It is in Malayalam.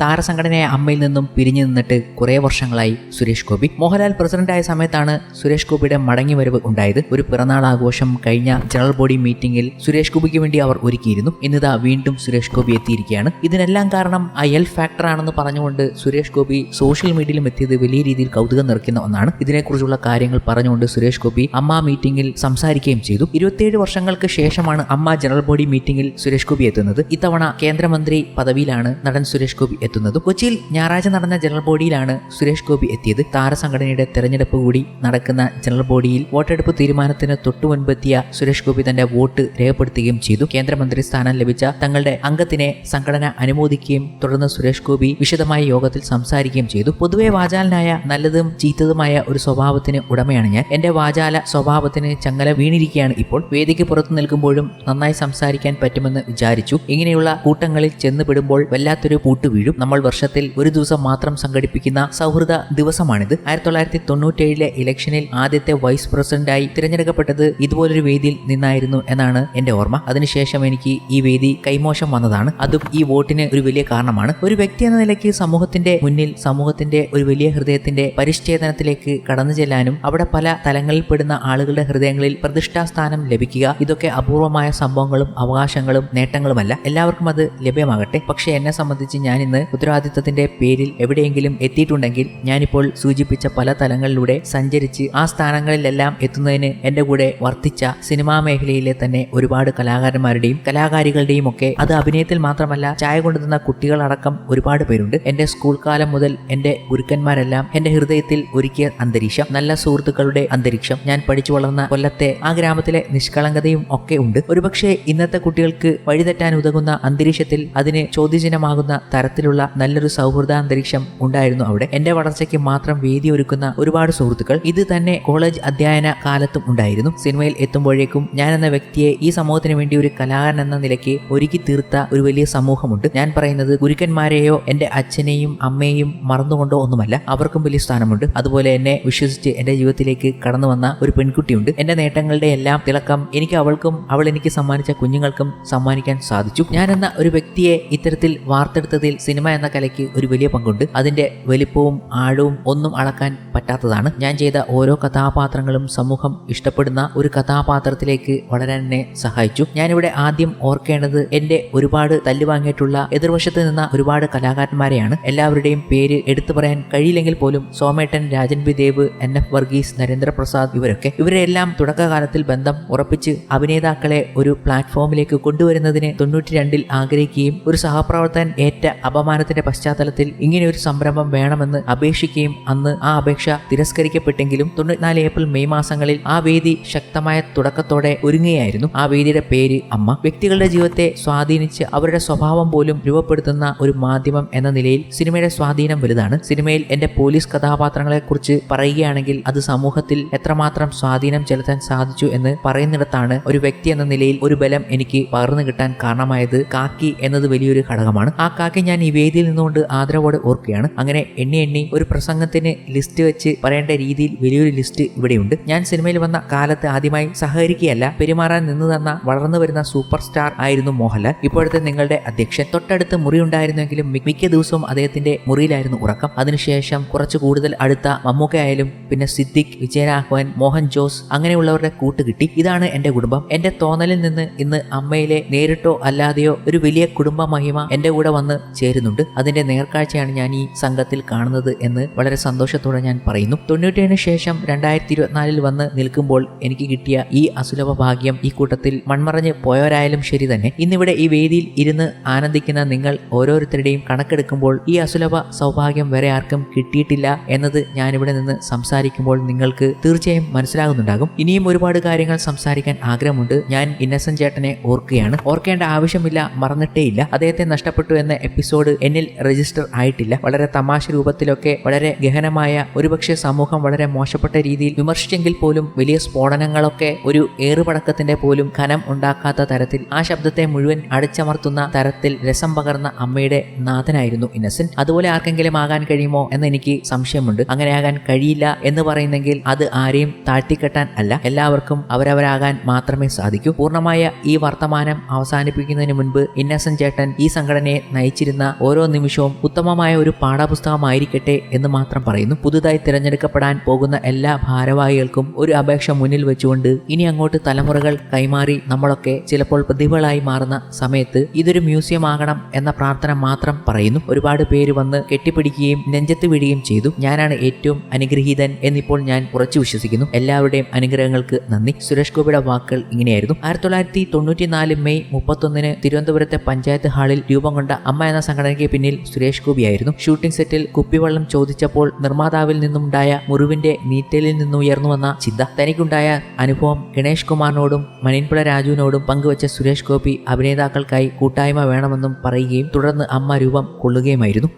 താരസംഘടനയായ അമ്മയിൽ നിന്നും പിരിഞ്ഞു നിന്നിട്ട് കുറേ വർഷങ്ങളായി സുരേഷ് ഗോപി. മോഹൻലാൽ പ്രസിഡന്റായ സമയത്താണ് സുരേഷ് ഗോപിയുടെ മടങ്ങിവരവ് ഉണ്ടായത്. ഒരു പിറന്നാൾ ആഘോഷം കഴിഞ്ഞ ജനറൽ ബോഡി മീറ്റിംഗിൽ സുരേഷ് ഗോപിക്ക് വേണ്ടി അവർ ഒരുക്കിയിരുന്നു. ഇന്നിതാ വീണ്ടും സുരേഷ് ഗോപി എത്തിയിരിക്കുകയാണ്. ഇതിനെല്ലാം കാരണം ആ എൽ ഫാക്ടർ ആണെന്ന് പറഞ്ഞുകൊണ്ട് സുരേഷ് ഗോപി സോഷ്യൽ മീഡിയയിലും എത്തിയത് വലിയ രീതിയിൽ കൗതുകം നിറയ്ക്കുന്ന ഒന്നാണ്. ഇതിനെക്കുറിച്ചുള്ള കാര്യങ്ങൾ പറഞ്ഞുകൊണ്ട് സുരേഷ് ഗോപി അമ്മ മീറ്റിംഗിൽ സംസാരിക്കുകയും ചെയ്തു. ഇരുപത്തിയേഴ് വർഷങ്ങൾക്ക് ശേഷമാണ് അമ്മ ജനറൽ ബോഡി മീറ്റിംഗിൽ സുരേഷ് ഗോപി എത്തുന്നത്. ഇത്തവണ കേന്ദ്രമന്ത്രി പദവിയിലാണ് നടൻ സുരേഷ് ഗോപി എത്തുന്നത്. കൊച്ചിയിൽ ഞായറാഴ്ച നടന്ന ജനറൽ ബോഡിയിലാണ് സുരേഷ് ഗോപി എത്തിയത്. താരസംഘടനയുടെ തെരഞ്ഞെടുപ്പ് കൂടി നടക്കുന്ന ജനറൽ ബോഡിയിൽ വോട്ടെടുപ്പ് തീരുമാനത്തിന് തൊട്ടു മുൻപെത്തിയ സുരേഷ് ഗോപി തന്റെ വോട്ട് രേഖപ്പെടുത്തുകയും ചെയ്തു. കേന്ദ്രമന്ത്രി സ്ഥാനം ലഭിച്ച തങ്ങളുടെ അംഗത്തിനെ സംഘടന അനുമോദിക്കുകയും തുടർന്ന് സുരേഷ് ഗോപി വിശദമായ യോഗത്തിൽ സംസാരിക്കുകയും ചെയ്തു. പൊതുവെ വാചാലനായ നല്ലതും ചീത്തതുമായ ഒരു സ്വഭാവത്തിന് ഉടമയാണ് ഞാൻ. എന്റെ വാചാല സ്വഭാവത്തിന് ചങ്ങല വീണിരിക്കുകയാണ് ഇപ്പോൾ. വേദിക്ക് പുറത്തു നിൽക്കുമ്പോഴും നന്നായി സംസാരിക്കാൻ പറ്റുമെന്ന് വിചാരിച്ചു. ഇങ്ങനെയുള്ള കൂട്ടങ്ങളിൽ ചെന്നുപെടുമ്പോൾ വല്ലാത്തൊരു പൂട്ട് വീഴും നമ്മൾ വർഷത്തിൽ ഒരു ദിവസം മാത്രം സംഘടിപ്പിക്കുന്ന സൗഹൃദ ദിവസമാണിത്. ആയിരത്തി തൊള്ളായിരത്തി തൊണ്ണൂറ്റേഴിലെ ഇലക്ഷനിൽ ആദ്യത്തെ വൈസ് പ്രസിഡന്റായി തിരഞ്ഞെടുക്കപ്പെട്ടത് ഇതുപോലൊരു വേദിയിൽ നിന്നായിരുന്നു എന്നാണ് എന്റെ ഓർമ്മ. അതിനുശേഷം എനിക്ക് ഈ വേദി കൈമോശം വന്നതാണ്. അതും ഈ വോട്ടിന് ഒരു വലിയ കാരണമാണ്. ഒരു വ്യക്തി എന്ന നിലയ്ക്ക് സമൂഹത്തിന്റെ മുന്നിൽ സമൂഹത്തിന്റെ ഒരു വലിയ ഹൃദയത്തിന്റെ പരിശ്ചേദനത്തിലേക്ക് കടന്നു ചെല്ലാനും അവിടെ പല തലങ്ങളിൽ പെടുന്ന ആളുകളുടെ ഹൃദയങ്ങളിൽ പ്രതിഷ്ഠാസ്ഥാനം ലഭിക്കുക ഇതൊക്കെ അപൂർവമായ സംഭവങ്ങളും അവകാശങ്ങളും നേട്ടങ്ങളുമല്ല. എല്ലാവർക്കും അത് ലഭ്യമാകട്ടെ. പക്ഷേ എന്നെ സംബന്ധിച്ച് ഞാൻ ഇന്ന് ഉത്തരവാദിത്തത്തിന്റെ പേരിൽ എവിടെയെങ്കിലും എത്തിയിട്ടുണ്ടെങ്കിൽ ഞാനിപ്പോൾ സൂചിപ്പിച്ച പല തലങ്ങളിലൂടെ സഞ്ചരിച്ച് ആ സ്ഥാനങ്ങളിലെല്ലാം എത്തുന്നതിന് എന്റെ കൂടെ വർത്തിച്ച സിനിമാ മേഖലയിലെ തന്നെ ഒരുപാട് കലാകാരന്മാരുടെയും കലാകാരികളുടെയും ഒക്കെ അത് അഭിനയത്തിൽ മാത്രമല്ല ചായ കൊണ്ടുതന്ന കുട്ടികളടക്കം ഒരുപാട് പേരുണ്ട്. എന്റെ സ്കൂൾ കാലം മുതൽ എന്റെ ഗുരുക്കന്മാരെല്ലാം എന്റെ ഹൃദയത്തിൽ ഒരുക്കിയ അന്തരീക്ഷം നല്ല സുഹൃത്തുക്കളുടെ അന്തരീക്ഷം. ഞാൻ പഠിച്ചു വളർന്ന കൊല്ലത്തെ ആ ഗ്രാമത്തിലെ നിഷ്കളങ്കതയും ഒക്കെ ഉണ്ട്. ഒരുപക്ഷെ ഇന്നത്തെ കുട്ടികൾക്ക് വഴിതെറ്റാൻ ഉതകുന്ന അന്തരീക്ഷത്തിൽ അതിന് ചോദ്യചിഹ്നമാകുന്ന തരത്തിലുള്ള നല്ലൊരു സൗഹൃദാന്തരീക്ഷം ഉണ്ടായിരുന്നു അവിടെ. എന്റെ വളർച്ചയ്ക്ക് മാത്രം വേദി ഒരുക്കുന്ന ഒരുപാട് സുഹൃത്തുക്കൾ ഇത് തന്നെ കോളേജ് അധ്യയന കാലത്തും ഉണ്ടായിരുന്നു. സിനിമയിൽ എത്തുമ്പോഴേക്കും ഞാൻ എന്ന വ്യക്തിയെ ഈ സമൂഹത്തിന് വേണ്ടി ഒരു കലാകാരൻ എന്ന നിലയ്ക്ക് ഒരുക്കി തീർത്ത ഒരു വലിയ സമൂഹമുണ്ട്. ഞാൻ പറയുന്നത് ഗുരുക്കന്മാരെയോ എന്റെ അച്ഛനെയും അമ്മയെയും മറന്നുകൊണ്ടോ ഒന്നുമല്ല അവർക്കും വലിയ സ്ഥാനമുണ്ട്. അതുപോലെ എന്നെ വിശ്വസിച്ച് എന്റെ ജീവിതത്തിലേക്ക് കടന്നു വന്ന ഒരു പെൺകുട്ടിയുണ്ട്. എന്റെ നേട്ടങ്ങളുടെ എല്ലാം തിളക്കം എനിക്ക് അവൾക്കും അവൾ എനിക്ക് സമ്മാനിച്ച കുഞ്ഞുങ്ങൾക്കും സമ്മാനിക്കാൻ സാധിച്ചു. ഞാൻ എന്ന ഒരു വ്യക്തിയെ ഇത്തരത്തിൽ വാർത്തെടുത്തതിൽ സിനിമ എന്ന കലയ്ക്ക് ഒരു വലിയ പങ്കുണ്ട്. അതിന്റെ വലിപ്പവും ആഴവും ഒന്നും അളക്കാൻ പറ്റാത്തതാണ്. ഞാൻ ചെയ്ത ഓരോ കഥാപാത്രങ്ങളും സമൂഹം ഇഷ്ടപ്പെടുന്ന ഒരു കഥാപാത്രത്തിലേക്ക് വളരാൻ എന്നെ സഹായിച്ചു. ഞാനിവിടെ ആദ്യം ഓർക്കേണ്ടത് എന്റെ ഒരുപാട് തല്ലുവാങ്ങിയിട്ടുള്ള എതിർവശത്ത് നിന്ന ഒരുപാട് കലാകാരന്മാരെയാണ്. എല്ലാവരുടെയും പേര് എടുത്തു പറയാൻ കഴിയില്ലെങ്കിൽ പോലും സോമേട്ടൻ Rajan B Dev N F Varghese Narendra Prasad ഇവരൊക്കെ. ഇവരെല്ലാം തുടക്കകാലത്തിൽ ബന്ധം ഉറപ്പിച്ച് അഭിനേതാക്കളെ ഒരു പ്ലാറ്റ്ഫോമിലേക്ക് കൊണ്ടുവരുന്നതിനെ തൊണ്ണൂറ്റി രണ്ടിൽ ആഗ്രഹിക്കുകയും ഒരു സഹപ്രവർത്തകൻ ഏറ്റ അപമാനത്തിന്റെ പശ്ചാത്തലത്തിൽ ഇങ്ങനെ ഒരു സംരംഭം വേണമെന്ന് അപേക്ഷിക്കുകയും അന്ന് ആ അപേക്ഷ തിരസ്കരിക്കപ്പെട്ടെങ്കിലും തൊണ്ണൂറ്റിനാല് ഏപ്രിൽ മെയ് മാസങ്ങളിൽ ആ വേദി ശക്തമായ തുടക്കത്തോടെ ഒരുങ്ങുകയായിരുന്നു. ആ വേദിയുടെ പേര് അമ്മ. വ്യക്തികളുടെ ജീവിതത്തെ സ്വാധീനിച്ച് അവരുടെ സ്വഭാവം പോലും രൂപപ്പെടുത്തുന്ന ഒരു മാധ്യമം എന്ന നിലയിൽ സിനിമയുടെ സ്വാധീനം വലുതാണ്. സിനിമയിൽ എന്റെ പോലീസ് കഥാപാത്രങ്ങളെ കുറിച്ച് പറയുകയാണെങ്കിൽ അത് സമൂഹത്തിൽ എത്രമാത്രം സ്വാധീനം ചെലുത്താൻ സാധിച്ചു എന്ന് പറയുന്നിടത്താണ് ഒരു വ്യക്തി എന്ന നിലയിൽ ഒരു ബലം എനിക്ക് പകർന്നു കിട്ടാൻ കാരണമായത് കാക്കി എന്നത് വലിയൊരു ഘടകമാണ്. ആ കാക്കി ഞാൻ ഈ വേദിയിൽ നിന്നുകൊണ്ട് ആദരവോടെ ഓർക്കുകയാണ്. അങ്ങനെ എണ്ണി എണ്ണി ഒരു പ്രസംഗത്തിന് ലിസ്റ്റ് വെച്ച് പറയേണ്ട രീതിയിൽ വലിയൊരു ലിസ്റ്റ് ഇവിടെയുണ്ട്. ഞാൻ സിനിമയിൽ വന്ന കാലത്ത് ആദ്യമായി സഹകരിക്കുകയല്ല പെരുമാറാൻ നിന്നു തന്ന വളർന്നു വരുന്ന സൂപ്പർ സ്റ്റാർ ആയിരുന്നു മോഹൻലാൽ. ഇപ്പോഴത്തെ നിങ്ങളുടെ അധ്യക്ഷൻ. തൊട്ടടുത്ത് മുറി ഉണ്ടായിരുന്നെങ്കിലും മിക്ക ദിവസവും അദ്ദേഹത്തിന്റെ മുറിയിലായിരുന്നു ഉറക്കം. അതിനുശേഷം കുറച്ച് കൂടുതൽ അടുത്ത മമ്മൂക്കയായാലും പിന്നെ സിദ്ദിഖ് വിജയരാഘവൻ മോഹൻ ജോസ് അങ്ങനെയുള്ളവരുടെ കൂട്ട് കിട്ടി. ഇതാണ് എന്റെ കുടുംബം. എന്റെ തോന്നലിൽ നിന്ന് ഇന്ന് അമ്മയിലെ നേരിട്ടോ അല്ലാതെയോ ഒരു വലിയ കുടുംബ മഹിമ എന്റെ കൂടെ വന്ന് ചേരുന്നുണ്ട് അതിന്റെ നേർക്കാഴ്ചയാണ് ഞാൻ ഈ സംഘത്തിൽ കാണുന്നത് എന്ന് വളരെ സന്തോഷത്തോടെ ഞാൻ പറയുന്നു. തൊണ്ണൂറ്റേഴിന് ശേഷം രണ്ടായിരത്തി ഇരുപത്തിനാലിൽ വന്ന് നിൽക്കുമ്പോൾ എനിക്ക് കിട്ടിയ ഈ അസുലഭ ഭാഗ്യം ഈ കൂട്ടത്തിൽ മൺമറഞ്ഞ് പോയവരായാലും ശരി തന്നെ. ഇന്നിവിടെ ഈ വേദിയിൽ ഇരുന്ന് ആനന്ദിക്കുന്ന നിങ്ങൾ ഓരോരുത്തരുടെയും കണക്കെടുക്കുമ്പോൾ ഈ അസുലഭ സൗഭാഗ്യം വരെ ആർക്കും കിട്ടിയിട്ടില്ല എന്നത് ഞാനിവിടെ നിന്ന് സംസാരിക്കുമ്പോൾ നിങ്ങൾക്ക് തീർച്ചയായും മനസ്സിലാകുന്നുണ്ടാകും. ഇനിയും ഒരുപാട് കാര്യങ്ങൾ സംസാരിക്കാൻ ആഗ്രഹമുണ്ട്. ഞാൻ ഇന്നസെന്റ് ചേട്ടനെ ഓർക്കുകയാണ്. ഓർക്കേണ്ട ആവശ്യമില്ല മറന്നിട്ടേ ഇല്ല അദ്ദേഹത്തെ നഷ്ടപ്പെട്ടു എന്ന എപ്പിസോഡ് എന്നിൽ രജിസ്റ്റർ ആയിട്ടില്ല. വളരെ തമാശ രൂപത്തിലൊക്കെ വളരെ ഗഹനമായ ഒരുപക്ഷെ സമൂഹം വളരെ മോശപ്പെട്ട രീതിയിൽ വിമർശിച്ചെങ്കിൽ പോലും വലിയ സ്ഫോടനങ്ങളൊക്കെ ഒരു ഏറുപടക്കത്തിന്റെ പോലും ഖനം ഉണ്ടാക്കാത്ത തരത്തിൽ ആ ശബ്ദത്തെ മുഴുവൻ അടിച്ചമർത്തുന്ന തരത്തിൽ രസം പകർന്ന അമ്മയുടെ നാഥനായിരുന്നു ഇന്നസെന്റ്. അതുപോലെ ആർക്കെങ്കിലും ആകാൻ കഴിയുമോ എന്ന് എനിക്ക് സംശയമുണ്ട്. അങ്ങനെ അങ്ങനെയാകാൻ കഴിയില്ല എന്ന് പറയുന്നെങ്കിൽ അത് ആരെയും താഴ്ത്തിക്കെട്ടാൻ അല്ല. എല്ലാവർക്കും അവരവരാകാൻ മാത്രമേ സാധിക്കൂ. പൂർണമായ ഈ വർത്തമാനം അവസാനിപ്പിക്കുന്നതിന് മുൻപ് ഇന്നസെന്റ് ചേട്ടൻ ഈ സംഘടനയെ നയിച്ചിരുന്ന ഓരോ നിമിഷവും ഉത്തമമായ ഒരു പാഠപുസ്തകമായിരിക്കട്ടെ എന്ന് മാത്രം പറയുന്നു. പുതുതായി തിരഞ്ഞെടുക്കപ്പെടാൻ പോകുന്ന എല്ലാ ഭാരവാഹികൾക്കും ഒരു അപേക്ഷ മുന്നിൽ വെച്ചുകൊണ്ട് ഇനി അങ്ങോട്ട് തലമുറകൾ കൈമാറി നമ്മളൊക്കെ ചിലപ്പോൾ പ്രതിഭകളായി മാറുന്ന സമയത്ത് ഇതൊരു മ്യൂസിയം ആകണം എന്ന പ്രാർത്ഥന മാത്രം പറയുന്നു. ഒരുപാട് പേര് വന്ന് കെട്ടിപ്പിടിക്കുകയും നെഞ്ചത്ത് വിടുകയും ചെയ്തു. ഞാനാണ് ഏറ്റവും അനുഗ്രഹീതൻ എന്നിപ്പോൾ ഞാൻ ഉറച്ചു വിശ്വസിക്കുന്നു. എല്ലാവരുടെയും അനുഗ്രഹങ്ങൾക്ക് നന്ദി. സുരേഷ് ഗോപിയുടെ വാക്കുകൾ ഇങ്ങനെയായിരുന്നു. ആയിരത്തി തൊള്ളായിരത്തി തൊണ്ണൂറ്റിനാല് മെയ് മുപ്പത്തൊന്നിന് തിരുവനന്തപുരത്തെ പഞ്ചായത്ത് ഹാളിൽ രൂപം കൊണ്ട അമ്മ എന്ന സംഘടനയ്ക്ക് പിന്നിൽ സുരേഷ് ഗോപിയായിരുന്നു. ഷൂട്ടിംഗ് സെറ്റിൽ കുപ്പിവെള്ളം ചോദിച്ചപ്പോൾ നിർമ്മാതാവിൽ നിന്നുണ്ടായ മുറിവിന്റെ നീറ്റലിൽ നിന്നുയർന്നു വന്ന ചിന്ത. തനിക്കുണ്ടായ അനുഭവം ഗണേഷ് കുമാറിനോടും മണിൻപിള രാജുവിനോടും പങ്കുവച്ച സുരേഷ് ഗോപി അഭിനേതാക്കൾക്കായി കൂട്ടായ്മ വേണമെന്നും പറയുകയും തുടർന്ന് അമ്മ രൂപം കൊള്ളുകയുമായിരുന്നു.